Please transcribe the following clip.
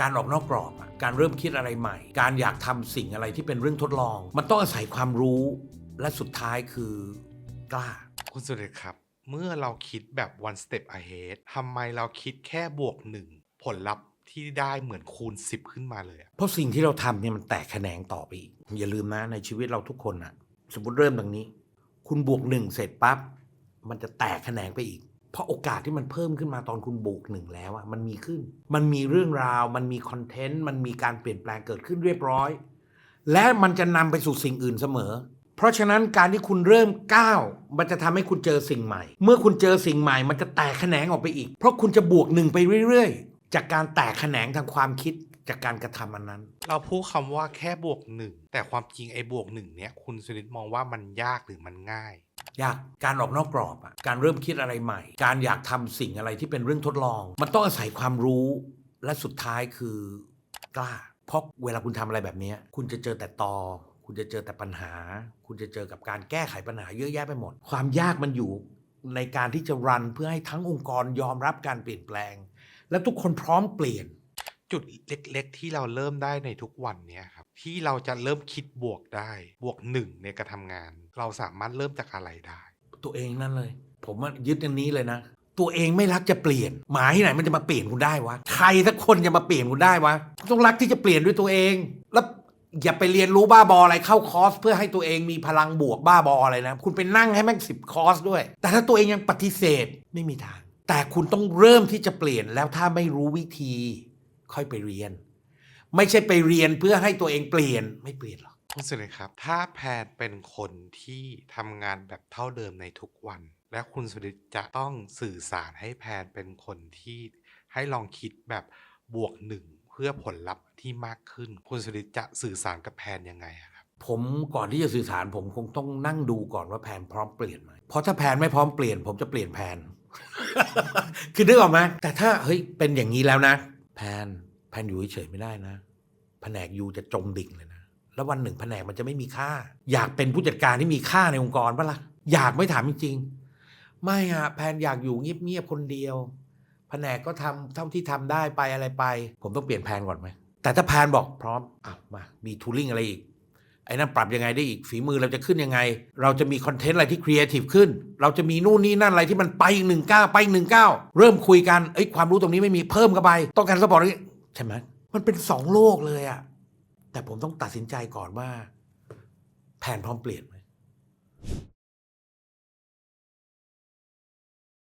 การออกนอกกรอบอะการเริ่มคิดอะไรใหม่ การอยากทำสิ่งอะไรที่เป็นเรื่องทดลอง มันต้องอาศัยความรู้และสุดท้ายคือกล้า คุณสุเดชครับ เมื่อเราคิดแบบ one step ahead ทำไมเราคิดแค่บวกหนึ่งผลลัพธ์ที่ได้เหมือนคูณ 10 ขึ้นมาเลยอะเพราะสิ่งที่เราทำเนี่ยมันแตกแขนงต่อไปอีก อย่าลืมนะในชีวิตเราทุกคนอะสมมติเริ่มตรงนี้ คุณบวกหนึ่งเสร็จปั๊บมันจะแตกแขนงไปอีก เพราะโอกาสที่มันเพิ่มขึ้นมาตอนคุณบวกหนึ่งแล้วอะมันมีขึ้น มันมีเรื่องราว มันมีคอนเทนต์ มันมีการเปลี่ยนแปลงเกิดขึ้นเรียบร้อย และมันจะนำไปสู่สิ่งอื่นเสมอ เพราะฉะนั้นการที่คุณเริ่มก้าวมันจะทำให้คุณเจอสิ่งใหม่ เมื่อคุณเจอสิ่งใหม่ มันจะแตกแขนงออกไปอีก เพราะคุณจะบวกหนึ่งไปเรื่อยๆ จากการแตกแขนงทางความคิดจากการกระทำอันนั้น เราพูดคำว่าแค่บวกหนึ่งแต่ความจริงไอ้บวกหนึ่งเนี้ยคุณสุริตมองว่ามันยากหรือมันง่าย ยากการออกนอกกรอบอะการเริ่มคิดอะไรใหม่ การอยากทำสิ่งอะไรที่เป็นเรื่องทดลอง มันต้องอาศัยความรู้และสุดท้ายคือกล้า เพราะเวลาคุณทำอะไรแบบนี้ คุณจะเจอแต่ตอ คุณจะเจอแต่ปัญหา คุณจะเจอกับการแก้ไขปัญหาเยอะแยะไปหมด ความยากมันอยู่ในการที่จะรันเพื่อให้ทั้งองค์กรยอมรับการเปลี่ยนแปลง และทุกคนพร้อมเปลี่ยน จุดเล็กๆ ที่เราเริ่มได้ในทุกวันเนี้ยครับที่เราจะเริ่มคิดบวกได้ บวกหนึ่งในการทำงาน เราสามารถเริ่มจากอะไรได้ ตัวเองนั่นเลย ผมว่ายึดอันนี้เลยนะ ตัวเองไม่รักจะเปลี่ยน หมาที่ไหนมันจะมาเปลี่ยนคุณได้วะใครสักคนจะมาเปลี่ยนคุณได้วะต้องรักที่จะเปลี่ยนด้วยตัวเอง แล้วอย่าไปเรียนรู้บ้าบออะไรเข้าคอร์สเพื่อให้ตัวเองมีพลังบวกบ้าบออะไรนะ คุณไปนั่งให้แม่งสิบคอร์สด้วย แต่ถ้าตัวเองยังปฏิเสธไม่มีทาง แต่คุณต้องเริ่มที่จะเปลี่ยนแล้วถ้าไม่รู้วิธี ค่อยไปเรียน ไม่ใช่ไปเรียนเพื่อให้ตัวเองเปลี่ยนไม่เปลี่ยนหรอกคุณสุริตครับ ถ้าแพนเป็นคนที่ทำงานแบบเท่าเดิมในทุกวัน และคุณสุริตจะต้องสื่อสารให้แพนเป็นคนที่ให้ลองคิดแบบบวกหนึ่งเพื่อผลลัพธ์ที่มากขึ้น คุณสุริตจะสื่อสารกับแพนยังไงอะครับ ผมก่อนที่จะสื่อสารผมคงต้องนั่งดูก่อนว่าแผนพร้อมเปลี่ยนไหมเพราะถ้าแผนไม่พร้อมเปลี่ยน ผมจะเปลี่ยนแผนคือนึกออกไหมแต่ถ้าเฮ้ยเป็นอย่างนี้แล้วนะ แผนแผนอยู่เฉยไม่ได้นะ แผนกยูจะจมดิ่งเลยนะ แล้ววันหนึ่งแผนกมันจะไม่มีค่า อยากเป็นผู้จัดการที่มีค่าในองค์กรปะล่ะอยากไม่ถามจริงๆไม่อะแผนอยากอยู่เงียบๆคนเดียว แผนกก็ทำเท่าที่ทำได้ไปอะไรไป ผมต้องเปลี่ยนแผนก่อนไหมแต่ถ้าแผนบอกพร้อมอะมามีทูริ่งอะไรอีก อ้นั่นปรับยังไงได้อีกฝีมือเราจะขึ้นยังไง เราจะมีคอนเทนต์อะไรที่ครีเอทีฟขึ้น เราจะมีนู่นนี่นั่นอะไรที่มันไปอีกหนึ่งก้าวไปหนึ่งก้าวเริ่มคุยกันเอ้ยความรู้ตรงนี้ไม่มีเพิ่มเข้าไป ต้องการสปอร์ตนี้ใช่ไหมมันเป็นสองโลกเลยอะแต่ผมต้องตัดสินใจก่อนว่า แผนพร้อมเปลี่ยนไหม